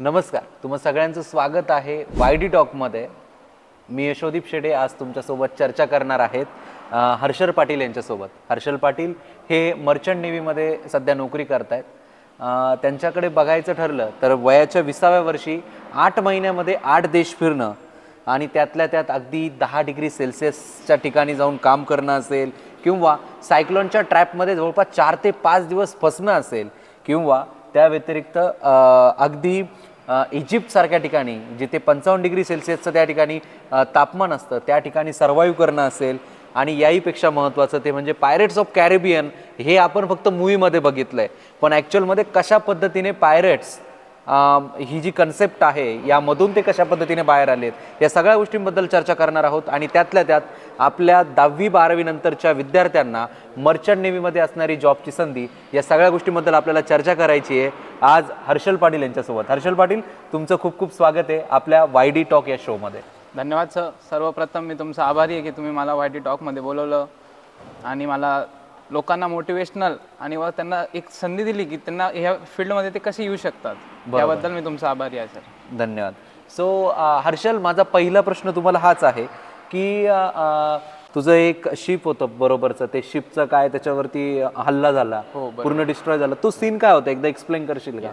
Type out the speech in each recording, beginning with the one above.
नमस्कार. तुम्हा सगळ्यांचं स्वागत आहे वाय डी टॉकमध्ये मी यशोदीप शेडे आज तुमच्यासोबत चर्चा करणार आहेत हर्षल पाटील यांच्यासोबत हर्षल पाटील हे मर्चंट नेव्हीमध्ये सध्या नोकरी करत आहेत त्यांच्याकडे बघायचं ठरलं तर वयाच्या विसाव्या वर्षी आठ महिन्यामध्ये आठ देश फिरणं आणि त्यातल्या त्यात अगदी दहा डिग्री सेल्सिअसच्या ठिकाणी जाऊन काम करणं असेल किंवा सायक्लॉनच्या ट्रॅपमध्ये जवळपास चार ते पाच दिवस फसणं असेल किंवा त्या व्यतिरिक्त अगदी इजिप्तसारख्या ठिकाणी जिथे पंचावन्न डिग्री सेल्सिअसचं त्या ठिकाणी तापमान असतं त्या ठिकाणी सर्वाईव्ह करणं असेल आणि याहीपेक्षा महत्त्वाचं ते म्हणजे पायरेट्स ऑफ कॅरेबियन हे आपण फक्त मूवीमध्ये बघितलं आहे पण ॲक्च्युअलमध्ये कशा पद्धतीने पायरेट्स ही जी कन्सेप्ट आहे यामधून ते कशा पद्धतीने बाहेर आलेत या सगळ्या गोष्टींबद्दल चर्चा करणार आहोत. आणि त्यातल्या त्यात आपल्या दहावी बारावी नंतरच्या विद्यार्थ्यांना मर्चंट नेव्हीमध्ये असणारी जॉबची संधी या सगळ्या गोष्टींबद्दल आपल्याला चर्चा करायची आहे. आज हर्षल पाटील यांच्यासोबत. हर्षल पाटील तुमचं खूप खूप स्वागत आहे आपल्या वाय डी टॉक या शोमध्ये धन्यवाद सर. सर्वप्रथम मी तुमचा आभारी आहे की तुम्ही मला वाय डी टॉकमध्ये बोलवलं आणि मला लोकांना मोटिवेशनल आणि व त्यांना एक संधी दिली की त्यांना ह्या फील्डमध्ये ते कसे येऊ शकतात. त्याबद्दल मी तुमचा आभारी आहे सर धन्यवाद. सो हर्षल माझा पहिला प्रश्न तुम्हाला हाच आहे की तुझं एक शिप होतं बरोबरचं. ते शिपचं काय त्याच्यावरती हल्ला झाला पूर्ण डिस्ट्रॉय झाला. तो सीन काय होता? एकदा एक्सप्लेन करशील का?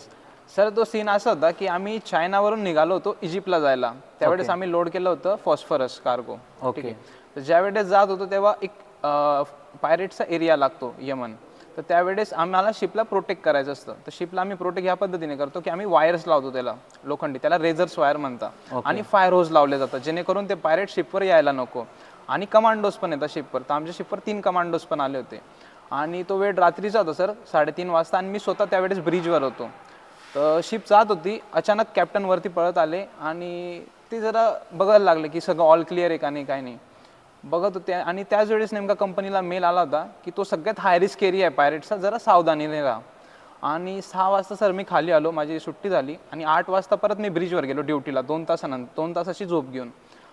सर तो सीन असा होता की आम्ही चायनावरून निघालो होतो इजिप्तला जायला. त्यावेळेस आम्ही लोड केलं होतं फॉस्फरस कार्गो ओके तर ज्यावेळेस जात होतो तेव्हा एक पायरेटचा एरिया लागतो यमन. तर त्यावेळेस आम्हाला शिपला प्रोटेक्ट करायचं असतं. तर शिपला आम्ही प्रोटेक्ट ह्या पद्धतीने करतो की आम्ही वायर्स लावतो त्याला लोखंडी. त्याला रेझर्स वायर म्हणतात. आणि फायर होज लावले जातात. जेणेकरून ते पायरेट शिपवर यायला नको. आणि कमांडोज पण येतात शिपवर तर आमच्या शिपवर तीन कमांडोज पण आले होते. आणि तो वेळ रात्रीचा होता सर साडेतीन वाजता आणि मी स्वतः त्यावेळेस ब्रिजवर होतो. तर शिप जात होती. अचानक कॅप्टन वरती पळत आले आणि ते जरा बघायला लागले की सगळं ऑल क्लिअर आहे का नाही काय नाही. बघत होते. आणि त्याच वेळेस नेमका कंपनीला मेल आला होता की तो सगळ्यात हाय रिस्क एरिया आहे पायरेटचा जरा सावधानीने राहा. आणि सहा वाजता सर मी खाली आलो माझी सुट्टी झाली आणि आठ वाजता परत मी ब्रिजवर गेलो ड्युटीला दोन तासानंतर दोन तासाची झोप घेऊन.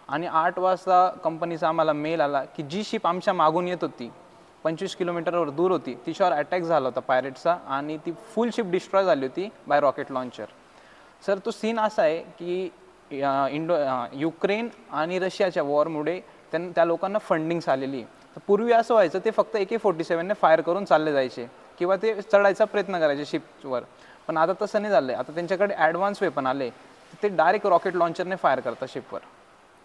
आणि आठ वाजता कंपनीचा आम्हाला मेल आला की जी शिप आमच्या मागून येत होती पंचवीस किलोमीटरवर दूर होती तिच्यावर अटॅक झाला होता पायरेटचा आणि ती फुल शिप डिस्ट्रॉय झाली होती बाय रॉकेट लॉन्चर सर तो सीन असा आहे की इंडो युक्रेन आणि रशियाच्या वॉरमुळे त्यां त्या लोकांना फंडिंग्स आलेली तर पूर्वी असं व्हायचं ते फक्त ए के फोर्टी सेवनने फायर करून चालले जायचे. किंवा ते चढायचा प्रयत्न करायचे शिपवर पण आता तसं नाही झालं आता त्यांच्याकडे ॲडव्हान्स वेपन आले ते डायरेक्ट रॉकेट लॉन्चरने फायर करतात शिपवर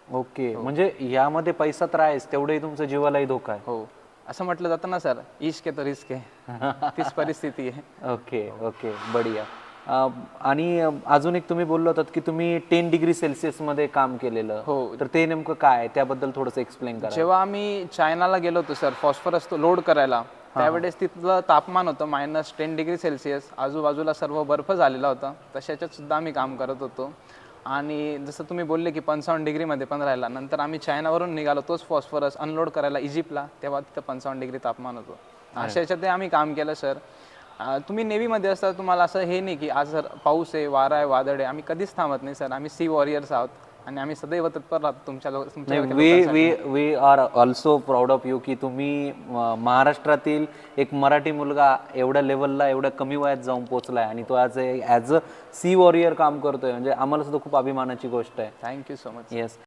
ओके. म्हणजे यामध्ये पैसा तर आहेच तेवढंही तुमच्या जीवालाही धोका आहे. हो. असं म्हटलं जातं ना सर इश्क आहे तर रिस्क आहे. तीच परिस्थिती आहे. Okay okay. बढिया. आणि अजून एक तुम्ही बोललो होतात की तुम्ही टेन डिग्री सेल्सिअसमध्ये काम केलेलं. हो. तर ते नेमकं काय? त्याबद्दल थोडंसं एक्सप्लेन करा. जेव्हा आम्ही चायनाला गेलो होतो सर फॉस्फरस तो लोड करायला त्यावेळेस तिथलं तापमान होतं मायनस टेन डिग्री सेल्सिअस आजूबाजूला सर्व बर्फ झालेला होता. तशाच्यात सुद्धा आम्ही काम करत होतो. आणि जसं तुम्ही बोलले की पंचावन्न डिग्रीमध्ये पण राहिला. नंतर आम्ही चायनावरून निघालो तोच फॉस्फरस अनलोड करायला इजिप्तला तेव्हा तिथं पंचावन्न डिग्री तापमान होतं. अशा याच्यात आम्ही काम केलं सर. तुम्ही नेव्हीमध्ये असता तुम्हाला असं हे नाही की आज सर पाऊस आहे वारा आहे वादळ आहे आम्ही कधीच थांबत नाही सर. आम्ही सी वॉरियर्स आहोत आणि आम्ही सदैव तत्पर राहतो तुमच्या we we we are also proud of you की तुम्ही महाराष्ट्रातील एक मराठी मुलगा एवढ्या लेवलला एवढ्या कमी वयात जाऊन पोहोचलाय आणि तो as as a sea warrior काम करतोय. म्हणजे आम्हाला सुद्धा खूप अभिमानाची गोष्ट आहे. Thank you so much yes